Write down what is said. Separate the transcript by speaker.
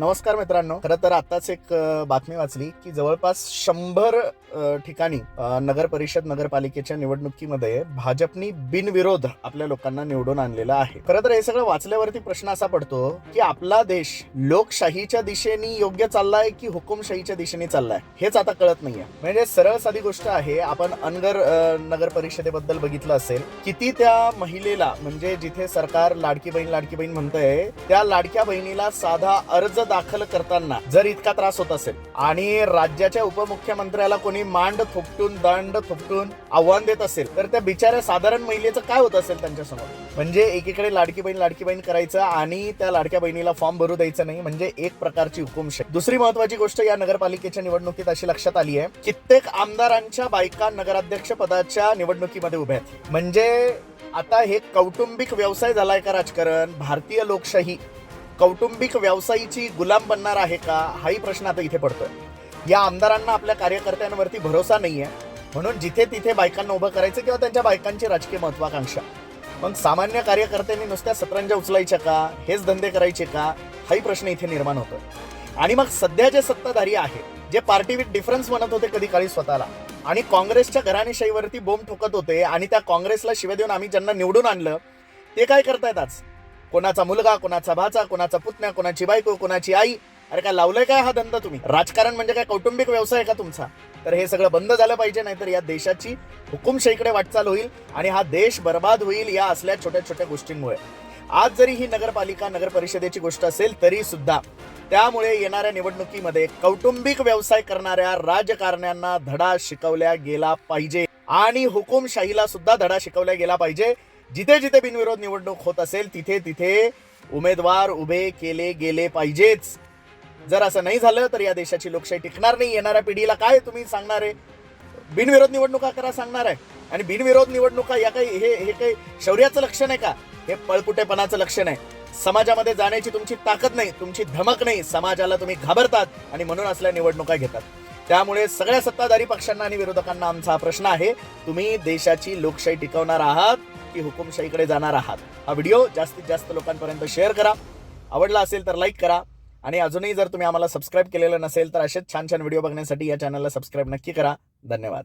Speaker 1: नमस्कार मित्रांनो. खरं तर आताच एक बातमी वाचली की जवळपास शंभर ठिकाणी नगर परिषद नगरपालिकेच्या निवडणुकीमध्ये भाजपनी बिनविरोध आपल्या लोकांना निवडून आणलेला आहे. खरं तर हे सगळं वाचल्यावरती प्रश्न असा पडतो की आपला देश लोकशाहीच्या दिशेने योग्य चाललाय की हुकुमशाहीच्या दिशेने चाललाय? हेच आता कळत नाहीये. म्हणजे सरळ साधी गोष्ट आहे आपण अनगर नगर परिषदेबद्दल बघितलं असेल किती त्या महिलेला म्हणजे जिथे सरकार लाडकी बहीण लाडकी बहीण म्हणतंय त्या लाडक्या बहिणीला साधा अर्ज दाखल करताना जर इतका त्रास होत असेल आणि राज्याच्या उपमुख्यमंत्र्याला कोणी मांड थोपटून दंड थोपटून आव्हान देत असेल तर त्या बिचाऱ्या साधारण महिलेचं काय होत असेल त्यांच्यासमोर? म्हणजे एकीकडे लाडकी बहीण लाडकी बहीण करायचं आणि त्या लाडक्या बहिणीला फॉर्म भरू द्यायचं नाही म्हणजे एक प्रकारची हुकुमशाही दुसरी महत्वाची गोष्ट या नगरपालिकेच्या निवडणुकीत अशी लक्षात आली आहे. कित्येक आमदारांच्या बायका नगराध्यक्ष पदाच्या निवडणुकीमध्ये उभ्या आहेत. म्हणजे आता हे कौटुंबिक व्यवसाय झालाय का राजकारण? भारतीय लोकशाही कौटुंबिक व्यवसायीची गुलाम बनणार आहे का? हाही प्रश्न आता इथे पडतोय. या आमदारांना आपल्या कार्यकर्त्यांवरती भरोसा नाहीये. म्हणून जिथे तिथे बायकांना उभं करायचं किंवा त्यांच्या बायकांची राजकीय महत्वाकांक्षा. मग सामान्य कार्यकर्त्यांनी नुसत्या सतरंजा उचलायच्या का? हेच धंदे करायचे का? हाही प्रश्न इथे निर्माण होतोय. आणि मग सध्या जे सत्ताधारी आहे जे पार्टी विथ डिफरन्स म्हणत होते कधी काळी स्वतःला आणि काँग्रेसच्या घराणेशाहीवरती बोंब ठोकत होते आणि त्या काँग्रेसला शिव्या देऊन आम्ही ज्यांना निवडून आणलं ते काय करतायत आज? कोणाचा मुलगा कोणाचा भाचा कोणाचा पुतण्या कोणाची बायको कोणाची आई? अरे काय लावलंय काय हा धंदा तुम्ही? राजकारण म्हणजे काय? कौटुंबिक व्यवसाय का तुमचा? तर हे सगळं बंद झालं पाहिजे नाहीतर या देशाची हुकुमशाहीकडे वाटचाल होईल आणि हा देश बर्बाद होईल या असल्या छोट्या छोट्या गोष्टींमुळे. आज जरी ही नगरपालिका नगर परिषदेची गोष्ट असेल तरी सुद्धा त्यामुळे येणाऱ्या निवडणुकीमध्ये कौटुंबिक व्यवसाय करणाऱ्या राजकारण्यांना धडा शिकवल्या गेला पाहिजे. आणि हुकुमशाहीला सुद्धा धडा शिकवला गेला पाहिजे. जिथे जिथे बिनविरोध निवडणूक होत असेल तिथे तिथे उमेदवार उभे केले गेले पाहिजेच. जर असं नाही झालं तर या देशाची लोकशाही टिकणार नाही. येणाऱ्या पिढीला काय तुम्ही सांगणार आहे? बिनविरोध निवडणुका करा सांगणार आहे. आणि बिनविरोध निवडणुका या काही हे हे काही शौर्याचं लक्षण आहे का? हे पळपुटेपणाचं लक्षण आहे. समाजामध्ये जाण्याची तुमची ताकद नाही तुमची धमक नाही. समाजाला तुम्ही घाबरतात आणि म्हणून असल्या निवडणुका घेतात. त्यामुळे सगळ्या सत्ताधारी पक्षांना आणि विरोधकांना आमचा हा प्रश्न आहे. तुम्ही देशाची लोकशाही टिकवणार आहात की हुकुमशाहीकडे जाणार आहात? हा व्हिडिओ जास्तीत जास्त लोकांपर्यंत शेअर करा. आवडला असेल तर लाईक करा. आणि अजूनही जर तुम्ही आम्हाला सबस्क्राईब केलेलं नसेल तर असेच छान छान व्हिडिओ बघण्यासाठी या चॅनलला सबस्क्राईब नक्की करा. धन्यवाद.